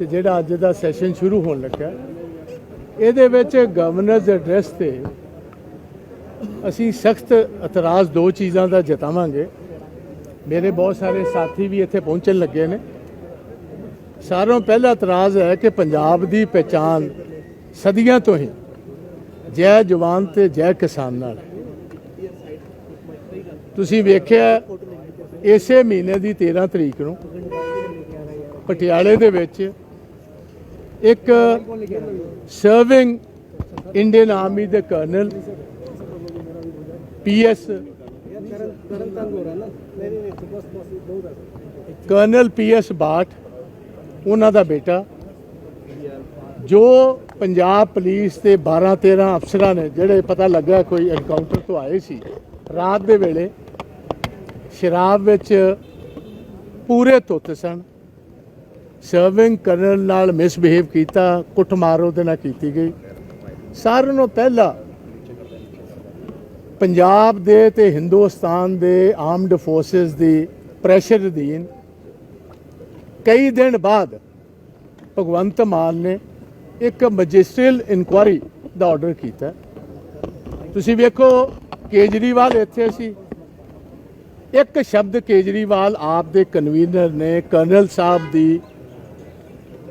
ਤੇ ਜਿਹੜਾ ਅੱਜ ਦਾ ਸੈਸ਼ਨ ਸ਼ੁਰੂ ਹੋਣ ਲੱਗਾ ਇਹਦੇ ਵਿੱਚ ਗਵਰਨਰਸ ਐਡਰੈਸ ਤੇ ਅਸੀਂ ਸਖਤ ਇਤਰਾਜ਼ ਦੋ ਚੀਜ਼ਾਂ ਦਾ ਜਤਾਵਾਂਗੇ। ਮੇਰੇ ਬਹੁਤ ਸਾਰੇ ਸਾਥੀ ਵੀ ਇੱਥੇ ਪਹੁੰਚਣ ਲੱਗੇ ਨੇ। ਸਾਰਿਆਂ ਪਹਿਲਾ ਇਤਰਾਜ਼ ਹੈ ਕਿ ਪੰਜਾਬ ਦੀ ਪਛਾਣ ਸਦੀਆਂ ਤੋਂ ਹੀ ਜੈ ਜਵਾਨ ਤੇ ਜੈ ਕਿਸਾਨ ਨਾਲ ਤੁਸੀਂ ਵੇਖਿਆ ਇਸੇ ਮਹੀਨੇ ਦੀ 13 ਤਰੀਕ ਨੂੰ ਪਟਿਆਲੇ ਦੇ ਵਿੱਚ ਇੱਕ ਸਰਵਿੰਗ ਇੰਡੀਅਨ ਆਰਮੀ ਦੇ colonel PS colonel PS Bath ਉਹਨਾਂ ਦਾ ਬੇਟਾ, ਜੋ ਪੰਜਾਬ ਪੁਲਿਸ ਦੇ 12 13 ਅਫਸਰਾਂ ਨੇ, ਜਿਹੜੇ ਪਤਾ ਲੱਗਾ ਕੋਈ ਐਨਕਾਊਂਟਰ ਤੋਂ ਆਏ ਸੀ, ਰਾਤ ਦੇ ਵੇਲੇ ਸ਼ਰਾਬ ਵਿੱਚ ਪੂਰੇ ਧੁੱਤ ਸਨ। ਸਰਵਿੰਗ ਕਰਨ ਨਾਲ ਮਿਸਬਿਹੇਵ ਕੀਤਾ ਕੁੱਟਮਾਰ ਉਹਦੇ ਨਾਲ ਕੀਤੀ ਗਈ। ਸਾਰਿਆਂ ਨੂੰ ਪਹਿਲਾਂ ਪੰਜਾਬ ਦੇ ਤੇ ਹਿੰਦੁਸਤਾਨ ਦੇ ਆਰਮਡ ਫੋਰਸਸ ਦੀ ਪ੍ਰੈਸ਼ਰ ਅਧੀਨ ਕਈ ਦਿਨ ਬਾਅਦ ਭਗਵੰਤ ਮਾਨ ਨੇ ਇੱਕ ਮੈਜਿਸਟਰੀਅਲ ਇਨਕੁਆਰੀ ਦਾ ਆਰਡਰ ਕੀਤਾ। ਤੁਸੀਂ ਵੇਖੋ, ਕੇਜਰੀਵਾਲ ਇੱਥੇ ਸੀ। ਇੱਕ ਸ਼ਬਦ ਕੇਜਰੀਵਾਲ ਆਪ ਦੇ ਕਨਵੀਨਰ ਨੇ ਕਰਨਲ ਸਾਹਿਬ ਦੀ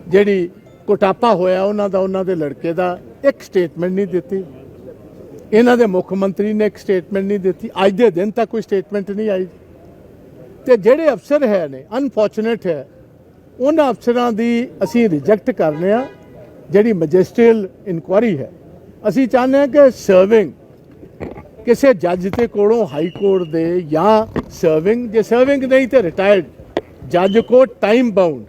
ਜਿਹੜੀ ਕੋਟਾਪਾ ਹੋਇਆ ਉਹਨਾਂ ਦਾ, ਉਹਨਾਂ ਦੇ ਲੜਕੇ ਦਾ, ਇੱਕ ਸਟੇਟਮੈਂਟ ਨਹੀਂ ਦਿੱਤੀ। ਇਹਨਾਂ ਦੇ ਮੁੱਖ ਮੰਤਰੀ ਨੇ ਇੱਕ ਸਟੇਟਮੈਂਟ ਨਹੀਂ ਦਿੱਤੀ। ਅੱਜ ਦੇ ਦਿਨ ਤੱਕ ਕੋਈ ਸਟੇਟਮੈਂਟ ਨਹੀਂ ਆਈ। ਤੇ ਜਿਹੜੇ ਅਫਸਰ ਹੈ ਨੇ ਅਨਫੋਰਚੂਨੇਟ ਹੈ, ਉਹਨਾਂ ਅਫਸਰਾਂ ਦੀ ਅਸੀਂ ਰਿਜੈਕਟ ਕਰਨੇ ਆ। ਜਿਹੜੀ ਮੈਜਿਸਟਰੀਅਲ ਇਨਕੁਆਰੀ ਹੈ, ਅਸੀਂ ਚਾਹੁੰਦੇ ਹਾਂ ਕਿ ਸਰਵਿੰਗ ਕਿਸੇ ਜੱਜ ਦੇ ਕੋਲੋਂ ਹਾਈ ਕੋਰਟ ਦੇ ਜਾਂ ਸਰਵਿੰਗ ਜੇ ਸਰਵਿੰਗ ਨਹੀਂ ਤੇ ਰਿਟਾਇਰਡ ਜੱਜ ਕੋ ਟਾਈਮ ਬਾਉਂਡ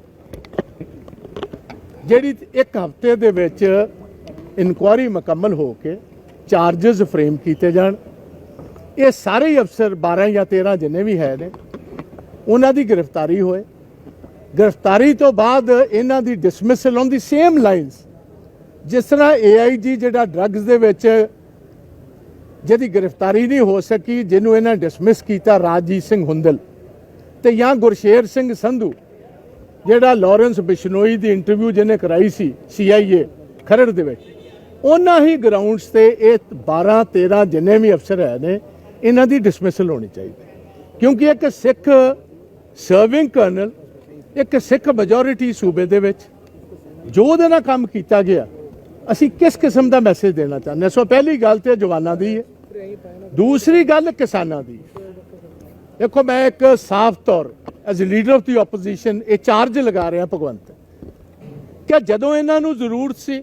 ਜਿਹੜੀ ਇੱਕ ਹਫ਼ਤੇ ਦੇ ਵਿੱਚ ਇਨਕੁਆਰੀ ਮੁਕੰਮਲ ਹੋ ਕੇ ਚਾਰजेस ਫਰੇਮ ਕੀਤੇ ਜਾਣ, ਇਹ ਸਾਰੇ ਹੀ ਅਫਸਰ 12 ਜਾਂ 13 ਜਿੰਨੇ ਵੀ ਹੈ ਨੇ, ਉਹਨਾਂ ਦੀ ਗ੍ਰਿਫਤਾਰੀ ਹੋਏ। ਗ੍ਰਿਫਤਾਰੀ ਤੋਂ ਬਾਅਦ ਇਹਨਾਂ ਦੀ dismissal on the same lines ਜਿਸ ਤਰ੍ਹਾਂ ਏਆਈਜੀ ਜਿਹੜਾ ਡਰੱਗਸ ਦੇ ਵਿੱਚ ਜਿਹਦੀ ਗ੍ਰਿਫਤਾਰੀ ਨਹੀਂ ਹੋ ਸਕੀ, ਜਿਹਨੂੰ ਇਹਨਾਂ ਡਿਸਮਿਸ ਕੀਤਾ ਰਾਜਜੀਤ ਸਿੰਘ ਹੁੰਦਲ ਤੇ ਜਾਂ ਗੁਰਸ਼ੇਰ ਸਿੰਘ ਸੰਧੂ ਜਿਹੜਾ ਲਾਰੈਂਸ ਬਿਸ਼ਨੋਈ ਦੀ ਇੰਟਰਵਿਊ ਜਿਹਨੇ ਕਰਾਈ ਸੀ ਸੀਆਈਏ ਖਰੜ ਦੇ ਵਿੱਚ, ਉਹਨਾਂ ਹੀ ਗਰਾਊਂਡਸ ਤੇ ਇਹ 12 13 ਜਿੰਨੇ ਵੀ ਅਫਸਰ ਹੈ ਨੇ, ਇਹਨਾਂ ਦੀ ਡਿਸਮਿਸਲ ਹੋਣੀ ਚਾਹੀਦੀ। ਕਿਉਂਕਿ ਇੱਕ ਸਿੱਖ ਸਰਵਿੰਗ ਕਰਨਲ ਇੱਕ ਸਿੱਖ ਮੈਜੋਰਿਟੀ ਸੂਬੇ ਦੇ ਵਿੱਚ, ਜੋ ਉਹਦੇ ਨਾਲ ਕੰਮ ਕੀਤਾ ਗਿਆ, ਅਸੀਂ ਕਿਸ ਕਿਸਮ ਦਾ ਮੈਸੇਜ ਦੇਣਾ ਚਾਹੁੰਦੇ ਹਾਂ? ਸੋ ਪਹਿਲੀ ਗੱਲ ਤੇ ਜਵਾਨਾਂ ਦੀ ਹੈ। ਦੂਸਰੀ ਗੱਲ ਕਿਸਾਨਾਂ ਦੀ ਹੈ। ਦੇਖੋ, ਮੈਂ ਇੱਕ ਸਾਫ਼ ਤੌਰ as leader of the opposition ਇਹ ਚਾਰਜ ਲਗਾ ਰਿਹਾ ਭਗਵੰਤ। ਕਿ ਜਦੋਂ ਇਹਨਾਂ ਨੂੰ ਜ਼ਰੂਰਤ ਸੀ,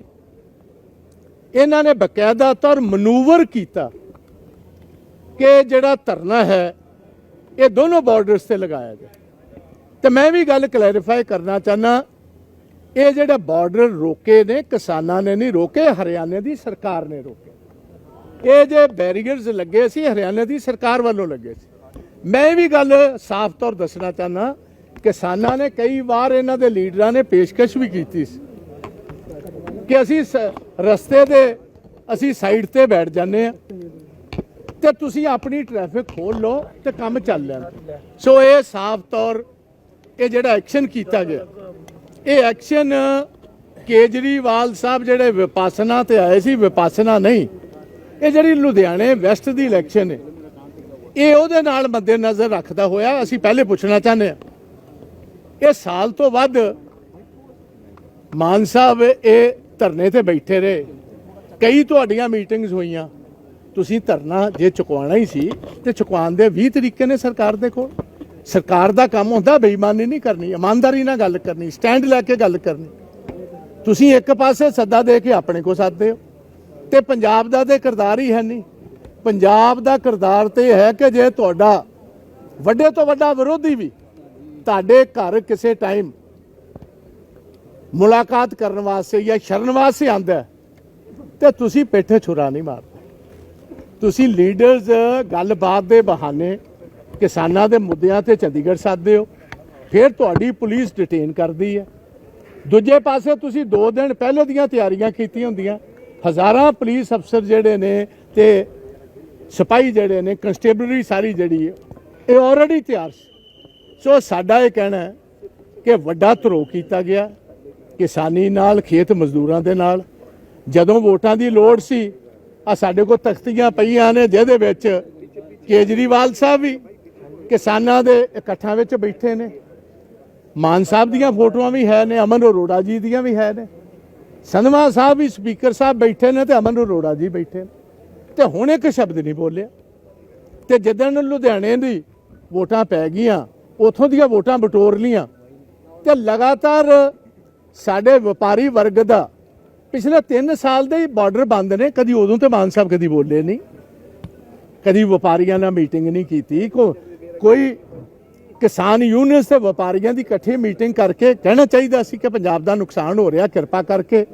ਇਹਨਾਂ ਨੇ ਬਕਾਇਦਾ ਤੌਰ ਮਨੂਵਰ ਕੀਤਾ ਕਿ ਜਿਹੜਾ ਧਰਨਾ ਹੈ, ਇਹ ਦੋਨੋਂ ਬਾਰਡਰਸ ਤੇ ਲਗਾਇਆ ਜਾਏ। ਤੇ ਮੈਂ ਵੀ ਗੱਲ ਕਲੈਰੀਫਾਈ ਕਰਨਾ ਚਾਹਨਾ ਇਹ ਜਿਹੜਾ ਬਾਰਡਰ ਰੋਕੇ ਨੇ, ਕਿਸਾਨਾਂ ਨੇ ਨਹੀਂ ਰੋਕੇ, ਹਰਿਆਣੇ ਦੀ ਸਰਕਾਰ ਨੇ ਰੋਕੇ। ਇਹ ਜੇ ਬੈਰੀਅਰਸ ਲੱਗੇ ਸੀ, ਹਰਿਆਣੇ ਦੀ ਸਰਕਾਰ ਵੱਲੋਂ ਲੱਗੇ ਸੀ। ਮੈਂ ਵੀ ਗੱਲ ਸਾਫ਼ ਤੌਰ ਦੱਸਣਾ ਚਾਹਨਾ ਕਿਸਾਨਾਂ ਨੇ ਕਈ ਵਾਰ ਇਹਨਾਂ ਦੇ ਲੀਡਰਾਂ ਨੇ ਪੇਸ਼ਕਸ਼ ਵੀ ਕੀਤੀ ਸੀ ਕਿ ਅਸੀਂ ਸ- ਰਸਤੇ ਦੇ, ਅਸੀਂ ਸਾਈਡ ਤੇ ਬੈਠ ਜਾਂਦੇ ਆ ਤੇ ਤੁਸੀਂ ਆਪਣੀ ਟ੍ਰੈਫਿਕ ਖੋਲ ਲਓ ਤੇ ਕੰਮ ਚੱਲ ਲੈਣਾ ਸੋ ਇਹ ਸਾਫ਼ ਤੌਰ ਇਹ ਜਿਹੜਾ ਐਕਸ਼ਨ ਕੀਤਾ ਗਿਆ, ਇਹ ਐਕਸ਼ਨ ਕੇਜਰੀਵਾਲ ਸਾਹਿਬ ਜਿਹੜੇ ਵਿਪਾਸਨਾ ਤੇ ਆਏ ਸੀ, ਵਿਪਾਸਨਾ ਨਹੀਂ, ਇਹ ਜਿਹੜੀ ਲੁਧਿਆਣੇ ਵੈਸਟ ਦੀ ਇਲੈਕਸ਼ਨ ਹੈ। ਇਹ ਉਹਦੇ ਨਾਲ ਮੱਦੇ ਨਜ਼ਰ ਰੱਖਦਾ ਹੋਇਆ, ਅਸੀਂ ਪਹਿਲੇ ਪੁੱਛਣਾ ਚਾਹੁੰਦੇ ਹਾਂ। ਇਹ ਸਾਲ ਤੋਂ ਵੱਧ ਮਾਨ ਸਾਹਿਬ ਇਹ ਧਰਨੇ ਤੇ ਬੈਠੇ ਰਹੇ। ਕਈ ਤੁਹਾਡੀਆਂ ਮੀਟਿੰਗਸ ਹੋਈਆਂ। ਤੁਸੀਂ ਧਰਨਾ ਜੇ ਚੁਕਵਾਉਣਾ ਹੀ ਸੀ, ਤੇ ਚੁਕਵਾਉਣ ਦੇ 20 ਤਰੀਕੇ ਨੇ ਸਰਕਾਰ ਦੇ ਕੋਲ। ਸਰਕਾਰ ਦਾ ਕੰਮ ਹੁੰਦਾ, ਬੇਈਮਾਨੀ ਨਹੀਂ ਕਰਨੀ, ਇਮਾਨਦਾਰੀ ਨਾਲ ਗੱਲ ਕਰਨੀ, ਸਟੈਂਡ ਲੈ ਕੇ ਗੱਲ ਕਰਨੀ। ਤੁਸੀਂ ਇੱਕ ਪਾਸੇ ਸੱਦਾ ਦੇ ਕੇ ਆਪਣੇ ਕੋ ਸੱਦਦੇ ਹੋ ਤੇ ਪੰਜਾਬ ਦਾ ਤੇ ਕਿਰਦਾਰ ਹੀ ਹੈ ਨਹੀਂ। ਪੰਜਾਬ ਦਾ ਕਿਰਦਾਰ ਤੇ ਇਹ ਹੈ ਕਿ ਜੇ ਤੁਹਾਡਾ ਵੱਡੇ ਤੋਂ ਵੱਡਾ ਵਿਰੋਧੀ ਵੀ ਤੁਹਾਡੇ ਘਰ ਕਿਸੇ ਟਾਈਮ ਮੁਲਾਕਾਤ ਕਰਨ ਵਾਸਤੇ ਜਾਂ ਸ਼ਰਨ ਵਾਸਤੇ ਆਂਦਾ ਹੈ, ਤੇ ਤੁਸੀਂ ਪੇਠੇ ਛੁਰਾ ਨਹੀਂ ਮਾਰਦੇ। ਤੁਸੀਂ ਲੀਡਰਸ ਗੱਲਬਾਤ ਦੇ ਬਹਾਨੇ ਕਿਸਾਨਾਂ ਦੇ ਮੁੱਦਿਆਂ ਤੇ ਚੰਡੀਗੜ੍ਹ ਸਾਧਦੇ ਹੋ ਫਿਰ ਤੁਹਾਡੀ ਪੁਲਿਸ ਡਿਟੇਨ ਕਰਦੀ ਹੈ। ਦੂਜੇ ਪਾਸੇ ਤੁਸੀਂ 2 ਦਿਨ ਪਹਿਲੇ ਦੀਆਂ ਤਿਆਰੀਆਂ ਕੀਤੀਆਂ ਹੁੰਦੀਆਂ ਹਜ਼ਾਰਾਂ ਪੁਲਿਸ ਅਫਸਰ ਜਿਹੜੇ ਨੇ ਤੇ ਸਿਪਾਹੀ ਜਿਹੜੇ ਨੇ ਕਨਸਟੇਬਲਰੀ ਸਾਰੀ ਜਿਹੜੀ ਹੈ, ਇਹ ਆਲਰੇਡੀ ਤਿਆਰ ਸੀ। ਸੋ ਸਾਡਾ ਇਹ ਕਹਿਣਾ ਹੈ ਕਿ ਵੱਡਾ ਧਰੋ ਕੀਤਾ ਗਿਆ ਕਿਸਾਨੀ ਨਾਲ, ਖੇਤ ਮਜ਼ਦੂਰਾਂ ਦੇ ਨਾਲ। ਜਦੋਂ ਵੋਟਾਂ ਦੀ ਲੋੜ ਸੀ ਆ ਸਾਡੇ ਕੋਲ ਤਖਤੀਆਂ ਪਈਆਂ ਨੇ, ਜਿਹਦੇ ਵਿੱਚ ਕੇਜਰੀਵਾਲ ਸਾਹਿਬ ਵੀ ਕਿਸਾਨਾਂ ਦੇ ਇਕੱਠਾਂ ਵਿੱਚ ਬੈਠੇ ਨੇ। ਮਾਨ ਸਾਹਿਬ ਦੀਆਂ ਫੋਟੋਆਂ ਵੀ ਹੈ ਨੇ, ਅਮਨ ਅਰੋੜਾ ਜੀ ਦੀਆਂ ਵੀ ਹੈ ਨੇ। ਸੰਧਵਾ ਸਾਹਿਬ ਵੀ ਸਪੀਕਰ ਸਾਹਿਬ ਬੈਠੇ ਨੇ ਤੇ ਅਮਨ ਅਰੋੜਾ ਜੀ ਬੈਠੇ ਨੇ। ਤੇ ਹੁਣ ਇੱਕ ਸ਼ਬਦ ਨਹੀਂ ਬੋਲਿਆ। ਤੇ ਜਿੱਦਣ ਲੁਧਿਆਣੇ ਦੀ ਵੋਟਾਂ ਪੈ ਗਈਆਂ, ਉਥੋਂ ਦੀਆਂ ਵੋਟਾਂ ਬਟੋਰ ਲੀਆਂ ਤੇ ਲਗਾਤਾਰ ਸਾਡੇ ਵਪਾਰੀ ਵਰਗ ਦਾ ਪਿਛਲੇ 3 ਸਾਲ ਦੇ ਹੀ ਬਾਰਡਰ ਬੰਦ ਨੇ, ਕਦੀ ਉਦੋਂ ਤੇ ਮਾਨ ਸਾਹਿਬ ਕਦੀ ਬੋਲੇ ਨਹੀਂ। ਕਦੀ ਵਪਾਰੀਆਂ ਨਾਲ ਮੀਟਿੰਗ ਨਹੀਂ ਕੀਤੀ। ਕੋ, ਕੋਈ ਕਿਸਾਨ ਯੂਨੀਅਨਸ ਤੇ ਵਪਾਰੀਆਂ ਦੀ ਇਕੱਠੀ ਮੀਟਿੰਗ ਕਰਕੇ ਕਹਿਣਾ ਚਾਹੀਦਾ ਸੀ ਕਿ ਪੰਜਾਬ ਦਾ ਨੁਕਸਾਨ ਹੋ ਰਿਹਾ, ਕਿਰਪਾ ਕਰਕੇ।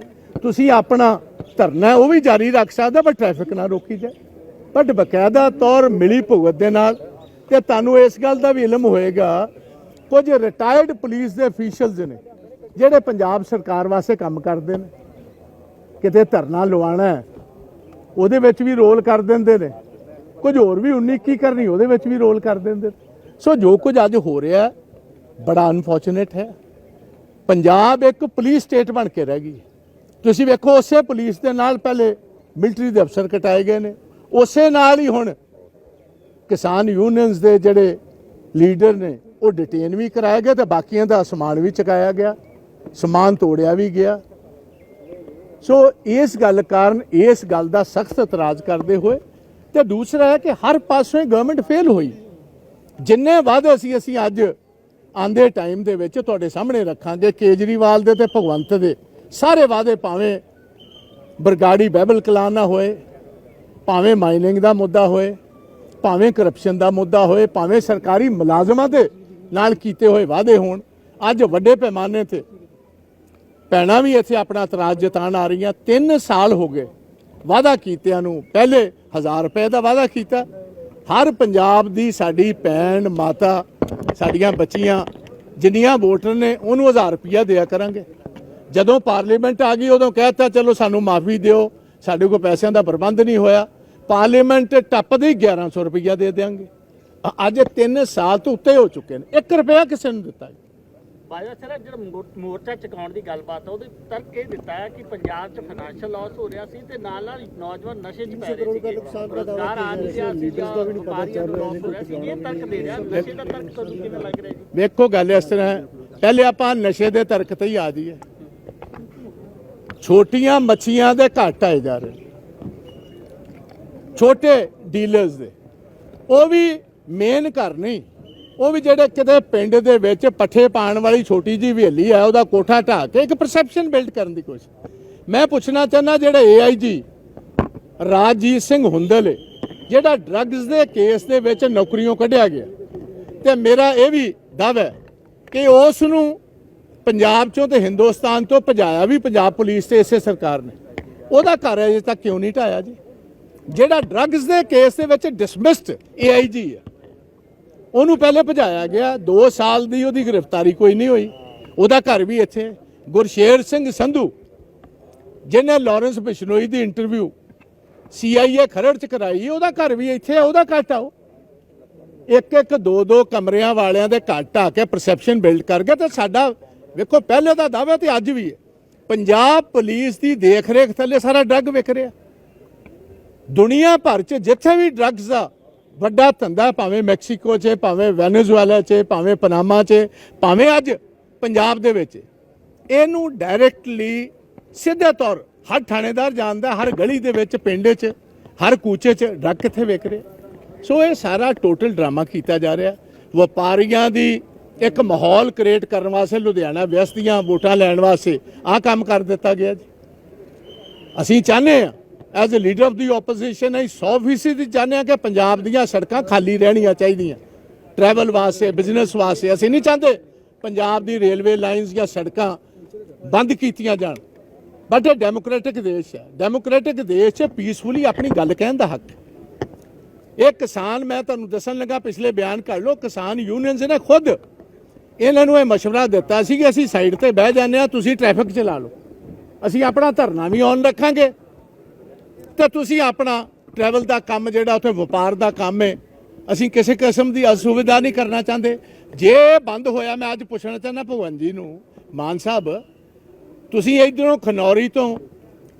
ਤੁਸੀਂ ਆਪਣਾ ਧਰਨਾ ਉਹ ਵੀ ਜਾਰੀ ਰੱਖ ਸਕਦਾ, ਪਰ ਟ੍ਰੈਫਿਕ ਨਾ ਰੋਕੀ ਜਾਏ। ਬਟ ਬਕਾਇਦਾ ਤੌਰ ਮਿਲੀ ਭੁਗਤ ਦੇ ਨਾਲ, ਤੇ ਤੁਹਾਨੂੰ ਇਸ ਗੱਲ ਦਾ ਵੀ ਇਲਮ ਹੋਏਗਾ, ਕੁਝ ਰਿਟਾਇਰਡ ਪੁਲਿਸ ਦੇ ਅਫੀਸ਼ੀਅਲਸ ਨੇ, ਜਿਹੜੇ ਪੰਜਾਬ ਸਰਕਾਰ ਵਾਸਤੇ ਕੰਮ ਕਰਦੇ ਨੇ, ਕਿਤੇ ਧਰਨਾ ਲਵਾਉਣਾ ਉਹਦੇ ਵਿੱਚ ਵੀ ਰੋਲ ਕਰ ਦਿੰਦੇ ਨੇ। ਕੁਝ ਹੋਰ ਵੀ 19 ਕੀ ਕਰਨੀ, ਉਹਦੇ ਵਿੱਚ ਵੀ ਰੋਲ ਕਰ ਦਿੰਦੇ ਨੇ। ਸੋ ਜੋ ਕੁਝ ਅੱਜ ਹੋ ਰਿਹਾ ਬੜਾ ਅਨਫੋਰਚੂਨੇਟ ਹੈ। ਪੰਜਾਬ ਇੱਕ ਪੁਲਿਸ ਸਟੇਟ ਬਣ ਕੇ ਰਹਿ ਗਈ ਤੁਸੀਂ ਵੇਖੋ, ਉਸੇ ਪੁਲਿਸ ਦੇ ਨਾਲ ਪਹਿਲੇ ਮਿਲਟਰੀ ਦੇ ਅਫਸਰ ਕਟਾਏ ਗਏ ਨੇ। ਉਸੇ ਨਾਲ ਹੀ ਹੁਣ ਕਿਸਾਨ ਯੂਨੀਅਨਸ ਦੇ ਜਿਹੜੇ ਲੀਡਰ ਨੇ, ਉਹ ਡਿਟੇਨ ਵੀ ਕਰਾਏ ਗਿਆ ਤੇ ਬਾਕੀਆਂ ਦਾ ਸਮਾਨ ਵੀ ਚੁਕਾਇਆ ਗਿਆ, ਸਮਾਨ ਤੋੜਿਆ ਵੀ ਗਿਆ। ਸੋ ਇਸ ਗੱਲ ਕਾਰਨ ਇਸ ਗੱਲ ਦਾ ਸਖਤ ਇਤਰਾਜ਼ ਕਰਦੇ ਹੋਏ ਤੇ ਦੂਸਰਾ ਹੈ ਕਿ ਹਰ ਪਾਸੇ ਹੀ ਗਵਰਨਮੈਂਟ ਫੇਲ ਹੋਈ। ਜਿੰਨੇ ਵਾਅਦੇ ਅਸੀਂ ਅਸੀਂ ਅੱਜ ਆਂਦੇ ਟਾਈਮ ਦੇ ਵਿੱਚ ਤੁਹਾਡੇ ਸਾਹਮਣੇ ਰੱਖਾਂਗੇ ਕੇਜਰੀਵਾਲ ਦੇ ਤੇ ਭਗਵੰਤ ਦੇ। ਸਾਰੇ ਵਾਅਦੇ ਭਾਵੇਂ ਬਰਗਾੜੀ ਬਹਿਬਲ ਕਲਾਨ ਨਾ ਹੋਏ, ਭਾਵੇਂ ਮਾਈਨਿੰਗ ਦਾ ਮੁੱਦਾ ਹੋਏ, ਭਾਵੇਂ ਕਰਪਸ਼ਨ ਦਾ ਮੁੱਦਾ ਹੋਏ, ਭਾਵੇਂ ਸਰਕਾਰੀ ਮੁਲਾਜ਼ਮਾਂ ਦੇ ਨਾਲ ਕੀਤੇ ਹੋਏ ਵਾਅਦੇ ਹੋਣ, ਅੱਜ ਵੱਡੇ ਪੈਮਾਨੇ ਤੇ ਭੈਣਾਂ ਵੀ ਇੱਥੇ ਆਪਣਾ ਇਤਰਾਜ਼ ਜਤਾਉਣ ਆ ਰਹੀਆਂ। 3 ਸਾਲ ਹੋ ਗਏ ਵਾਅਦਾ ਕੀਤਿਆਂ ਨੂੰ। ਪਹਿਲੇ 1000 ਰੁਪਏ ਦਾ ਵਾਅਦਾ ਕੀਤਾ। ਹਰ ਪੰਜਾਬ ਦੀ ਸਾਡੀ ਭੈਣ, ਮਾਤਾ, ਸਾਡੀਆਂ ਬੱਚੀਆਂ, ਜਿੰਨੀਆਂ ਵੋਟਰ ਨੇ, ਉਹਨੂੰ 1000 ਰੁਪਇਆ ਦਿਆ ਕਰਾਂਗੇ। ਜਦੋਂ ਪਾਰਲੀਮੈਂਟ ਆ ਗਈ ਉਦੋਂ ਕਹਿਤਾ ਚਲੋ ਸਾਨੂੰ ਮਾਫੀ ਦਿਓ ਸਾਡੇ ਕੋਲ ਪੈਸਿਆਂ ਦਾ ਪ੍ਰਬੰਧ ਨਹੀਂ ਹੋਇਆ। ਪਾਰਲੀਮੈਂਟ ਟੱਪਦੇ ਹੀ 1100 ਰੁਪਇਆ ਦੇ ਦੇਾਂਗੇ ਅੱਜ 3 ਸਾਲ ਤੋਂ ਉੱਤੇ ਹੋ ਚੁੱਕੇ ਨੇ। 1 ਰੁਪਇਆ ਕਿਸੇ ਨੂੰ ਦਿੱਤਾ ਨਹੀਂ। ਬਾਜਵਾ ਸਰ ਜਿਹੜਾ ਮੋਰਚਾ ਚੁਕਾਉਣ ਦੀ ਗੱਲਬਾਤ ਆ ਉਹਦੇ ਤਰਕ ਇਹ ਦਿੱਤਾ ਹੈ ਕਿ ਪੰਜਾਬ 'ਚ ਫਾਈਨੈਂਸ਼ੀਅਲ ਲਾਸ ਹੋ ਰਿਹਾ ਸੀ ਤੇ ਨਾਲ ਨਾਲ ਨੌਜਵਾਨ ਨਸ਼ੇ 'ਚ ਪੈ ਰਹੇ ਸੀ ਰੋਜ਼ਗਾਰ ਆ ਨਹੀਂ ਰਿਹਾ ਸੀ ਜਾਂ ਵਪਾਰੀਆਂ ਨੂੰ ਲਾਸ ਹੋ ਰਿਹਾ ਸੀ ਇਹ ਤਰਕ ਦੇ ਰਿਹਾ। ਨਸ਼ੇ ਦਾ ਤਰਕ ਤੁਹਾਨੂੰ ਕਿਵੇਂ ਲੱਗ ਰਿਹਾ ਜੀ? ਵੇਖੋ ਗੱਲ ਇਸ ਤਰ੍ਹਾਂ ਹੈ। ਪਹਿਲੇ ਆਪਾਂ ਨਸ਼ੇ ਦੇ ਤਰਕ ਤੇ ਹੀ ਆ ਜਾਈਏ। ਛੋਟੀਆਂ ਮੱਛੀਆਂ ਦੇ ਘੱਟ ਆਏ ਜਾ ਰਹੇ ਛੋਟੇ ਡੀਲਰਸ ਦੇ। ਉਹ ਵੀ ਮੇਨ ਘਰ ਨਹੀਂ। ਉਹ ਵੀ ਜਿਹੜੇ ਕਿਤੇ ਪਿੰਡ ਦੇ ਵਿੱਚ ਪੱਠੇ ਪਾਣ ਵਾਲੀ ਛੋਟੀ ਜੀ ਹਵੇਲੀ ਹੈ ਉਹਦਾ ਕੋਠਾ ਢਾਹ ਕੇ ਇੱਕ ਪਰਸੈਪਸ਼ਨ ਬਿਲਡ ਕਰਨ ਦੀ ਕੋਸ਼ਿਸ਼। ਮੈਂ ਪੁੱਛਣਾ ਚਾਹੁੰਦਾ ਜਿਹੜਾ ਏਆਈਜੀ ਰਾਜਜੀਤ ਸਿੰਘ ਹੁੰਦਲ ਹੈ, ਜਿਹੜਾ ਡਰੱਗਸ ਦੇ ਕੇਸ ਦੇ ਵਿੱਚ ਨੌਕਰੀਆਂ ਕੱਢਿਆ ਗਿਆ। ਤੇ ਮੇਰਾ ਇਹ ਵੀ ਦਾਅਵਾ ਹੈ ਕਿ ਉਸ ਨੂੰ ਪੰਜਾਬ ਚੋਂ ਤੇ ਹਿੰਦੁਸਤਾਨ ਤੋਂ ਭਜਾਇਆ ਵੀ ਪੰਜਾਬ ਪੁਲਿਸ ਤੇ ਇਸੇ ਸਰਕਾਰ ਨੇ। ਉਹਦਾ ਘਰ ਅਜੇ ਤੱਕ ਕਿਉਂ ਨਹੀਂ ਢਾਇਆ ਜੀ? ਜਿਹੜਾ ਡਰੱਗਸ ਦੇ ਕੇਸ ਦੇ ਵਿੱਚ ਡਿਸਮਿਸਡ ਏਆਈਜੀ ਹੈ, ਉਹਨੂੰ ਪਹਿਲੇ ਭਜਾਇਆ ਗਿਆ 2 ਸਾਲ ਦੀ ਉਹਦੀ ਗ੍ਰਿਫਤਾਰੀ ਕੋਈ ਨਹੀਂ ਹੋਈ। ਉਹਦਾ ਘਰ ਵੀ ਇੱਥੇ। ਹੈ। ਗੁਰਸ਼ੇਰ ਸਿੰਘ ਸੰਧੂ, ਜਿਹਨੇ ਲਾਰੈਂਸ ਬਿਸ਼ਨੋਈ ਦੀ ਇੰਟਰਵਿਊ ਸੀਆਈਏ ਖਰੜ ਚ ਕਰਾਈ, ਉਹਦਾ ਘਰ ਵੀ ਇੱਥੇ ਹੈ ਉਹਦਾ ਘੱਟ ਆਓ ਇੱਕ ਇੱਕ ਦੋ ਦੋ ਕਮਰਿਆਂ ਵਾਲਿਆਂ ਦੇ ਘਰ ਢਾਹ ਕੇ ਪਰਸੈਪਸ਼ਨ ਬਿਲਡ ਕਰ ਗਏ ਤੇ ਸਾਡਾ ਵੇਖੋ, ਪਹਿਲੇ ਦਾ ਦਾਅਵਾ ਤੇ ਅੱਜ ਵੀ ਹੈ। ਪੰਜਾਬ ਪੁਲਿਸ ਦੀ ਦੇਖ ਰੇਖ ਥੱਲੇ ਸਾਰਾ ਡਰੱਗ ਵਿਕ ਰਿਹਾ। ਦੁਨੀਆ ਭਰ 'ਚ ਜਿੱਥੇ ਵੀ ਡਰੱਗਸ ਦਾ ਵੱਡਾ ਧੰਦਾ ਭਾਵੇਂ ਮੈਕਸੀਕੋ 'ਚ, ਭਾਵੇਂ ਵੈਨੇਜ਼ੁਏਲਾ 'ਚ, ਭਾਵੇਂ ਪਨਾਮਾ 'ਚ, ਭਾਵੇਂ ਅੱਜ ਪੰਜਾਬ ਦੇ ਵਿੱਚ। ਇਹਨੂੰ ਡਾਇਰੈਕਟਲੀ ਸਿੱਧੇ ਤੌਰ ਹਰ ਥਾਣੇਦਾਰ ਜਾਣਦਾ, ਹਰ ਗਲੀ ਦੇ ਵਿੱਚ, ਪਿੰਡ 'ਚ, ਹਰ ਕੂਚੇ 'ਚ ਡਰੱਗ ਕਿੱਥੇ ਵਿਕ ਰਿਹਾ। ਸੋ ਇਹ ਸਾਰਾ ਟੋਟਲ ਡਰਾਮਾ ਕੀਤਾ ਜਾ ਰਿਹਾ। ਵਪਾਰੀਆਂ ਦੀ ਇੱਕ ਮਾਹੌਲ ਕ੍ਰੀਏਟ ਕਰਨ ਵਾਸਤੇ ਲੁਧਿਆਣਾ ਵਿਅਸਤ ਦੀਆਂ ਵੋਟਾਂ ਲੈਣ ਵਾਸਤੇ ਆਹ ਕੰਮ ਕਰ ਦਿੱਤਾ ਗਿਆ ਜੀ। ਅਸੀਂ ਚਾਹੁੰਦੇ ਆ as a leader of the opposition ਅਸੀਂ 100% ਚਾਹੁੰਦੇ ਆ ਕਿ ਪੰਜਾਬ ਦੀਆਂ ਸੜਕਾਂ ਖਾਲੀ ਰਹਿਣੀਆਂ ਚਾਹੀਦੀਆਂ। ਟਰੈਵਲ ਵਾਸਤੇ ਬਿਜ਼ਨਸ ਵਾਸਤੇ, ਅਸੀਂ ਨਹੀਂ ਚਾਹੁੰਦੇ ਪੰਜਾਬ ਦੀ ਰੇਲਵੇ ਲਾਈਨਸ ਜਾਂ ਸੜਕਾਂ ਬੰਦ ਕੀਤੀਆਂ ਜਾਣ। ਬਟ ਇਹ ਡੈਮੋਕ੍ਰੈਟਿਕ ਦੇਸ਼ ਹੈ। ਡੈਮੋਕ੍ਰੈਟਿਕ ਦੇਸ਼ 'ਚ ਪੀਸਫੁਲੀ ਆਪਣੀ ਗੱਲ ਕਹਿਣ ਦਾ ਹੱਕ ਹੈ। ਇਹ ਕਿਸਾਨ, ਮੈਂ ਤੁਹਾਨੂੰ ਦੱਸਣ ਲੱਗਾ, ਪਿਛਲੇ ਬਿਆਨ ਕਰ ਲਓ, ਕਿਸਾਨ ਯੂਨੀਅਨਸ ਨੇ ਖੁਦ ਇਹਨਾਂ ਨੂੰ ਇਹ ਮਸ਼ਵਰਾ ਦਿੱਤਾ ਸੀ ਕਿ ਅਸੀਂ ਸਾਈਡ ਤੇ ਬਹਿ ਜਾਂਦੇ ਆ ਤੁਸੀਂ ਟ੍ਰੈਫਿਕ ਚਲਾ ਲਓ। ਅਸੀਂ ਆਪਣਾ ਧਰਨਾ ਵੀ ਔਨ ਰੱਖਾਂਗੇ। ਤੇ ਤੁਸੀਂ ਆਪਣਾ ਟਰੈਵਲ ਦਾ ਕੰਮ ਜਿਹੜਾ ਉੱਥੇ ਵਪਾਰ ਦਾ ਕੰਮ ਹੈ, ਅਸੀਂ ਕਿਸੇ ਕਿਸਮ ਦੀ ਅਸੁਵਿਧਾ ਨਹੀਂ ਕਰਨਾ ਚਾਹੁੰਦੇ। ਜੇ ਬੰਦ ਹੋਇਆ, ਮੈਂ ਅੱਜ ਪੁੱਛਣਾ ਚਾਹੁੰਦਾ ਭਗਵੰਤ ਜੀ ਨੂੰ, ਮਾਨ ਸਾਹਿਬ, ਤੁਸੀਂ ਇਧਰੋਂ ਖਨੌਰੀ ਤੋਂ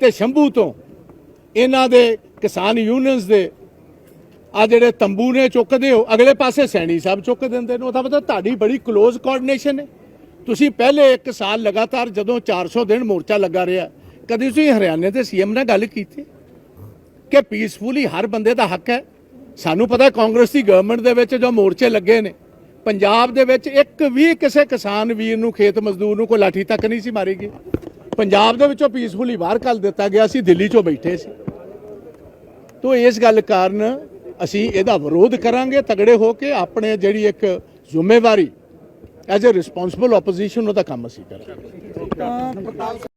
ਤੇ ਸ਼ੰਭੂ ਤੋਂ, ਇਹਨਾਂ ਦੇ ਕਿਸਾਨ ਯੂਨੀਅਨਸ ਦੇ ਆ ਜਿਹੜੇ ਤੰਬੂ ਨੇ ਚੁੱਕਦੇ ਹੋ, ਅਗਲੇ ਪਾਸੇ ਸੈਣੀ ਸਾਹਿਬ ਚੁੱਕ ਦਿੰਦੇ ਨੇ। ਉਹਦਾ ਮਤਲਬ ਤੁਹਾਡੀ ਬੜੀ ਕਲੋਜ਼ ਕੋਆਰਡੀਨੇਸ਼ਨ ਹੈ। ਤੁਸੀਂ ਪਹਿਲੇ 1 ਸਾਲ ਲਗਾਤਾਰ ਜਦੋਂ 400 ਦਿਨ ਮੋਰਚਾ ਲੱਗਾ ਰਿਹਾ, ਕਦੀ ਤੁਸੀਂ ਹਰਿਆਣੇ ਦੇ ਸੀਐਮ ਨਾਲ ਗੱਲ ਕੀਤੀ? ਕਿ ਪੀਸਫੁਲੀ ਹਰ ਬੰਦੇ ਦਾ ਹੱਕ ਹੈ। ਸਾਨੂੰ ਪਤਾ ਕਾਂਗਰਸ ਦੀ ਗਵਰਨਮੈਂਟ ਦੇ ਵਿੱਚ ਜੋ ਮੋਰਚੇ ਲੱਗੇ ਨੇ, ਪੰਜਾਬ ਦੇ ਵਿੱਚ ਇੱਕ ਵੀ ਕਿਸੇ ਕਿਸਾਨ ਵੀਰ ਨੂੰ, ਖੇਤ ਮਜ਼ਦੂਰ ਨੂੰ ਕੋਈ ਲਾਠੀ ਤੱਕ ਨਹੀਂ ਸੀ ਮਾਰੀ ਗਈ। ਪੰਜਾਬ ਦੇ ਵਿੱਚੋਂ ਪੀਸਫੁਲੀ ਬਾਹਰ ਕੱਢ ਦਿੱਤਾ ਗਿਆ ਸੀ, ਦਿੱਲੀ 'ਚੋਂ ਬੈਠੇ ਸੀ। ਤੋ ਇਸ ਗੱਲ ਕਾਰਨ ਅਸੀਂ ਇਹਦਾ ਵਿਰੋਧ ਕਰਾਂਗੇ, ਤਗੜੇ ਹੋ ਕੇ ਆਪਣੇ ਜਿਹੜੀ ਇੱਕ ਜ਼ਿੰਮੇਵਾਰੀ ਐਜ਼ ਅ ਰਿਸਪੌਂਸਿਬਲ ਆਪੋਜੀਸ਼ਨ ਉਹਦਾ ਕੰਮ ਅਸੀਂ ਕਰਾਂਗੇ।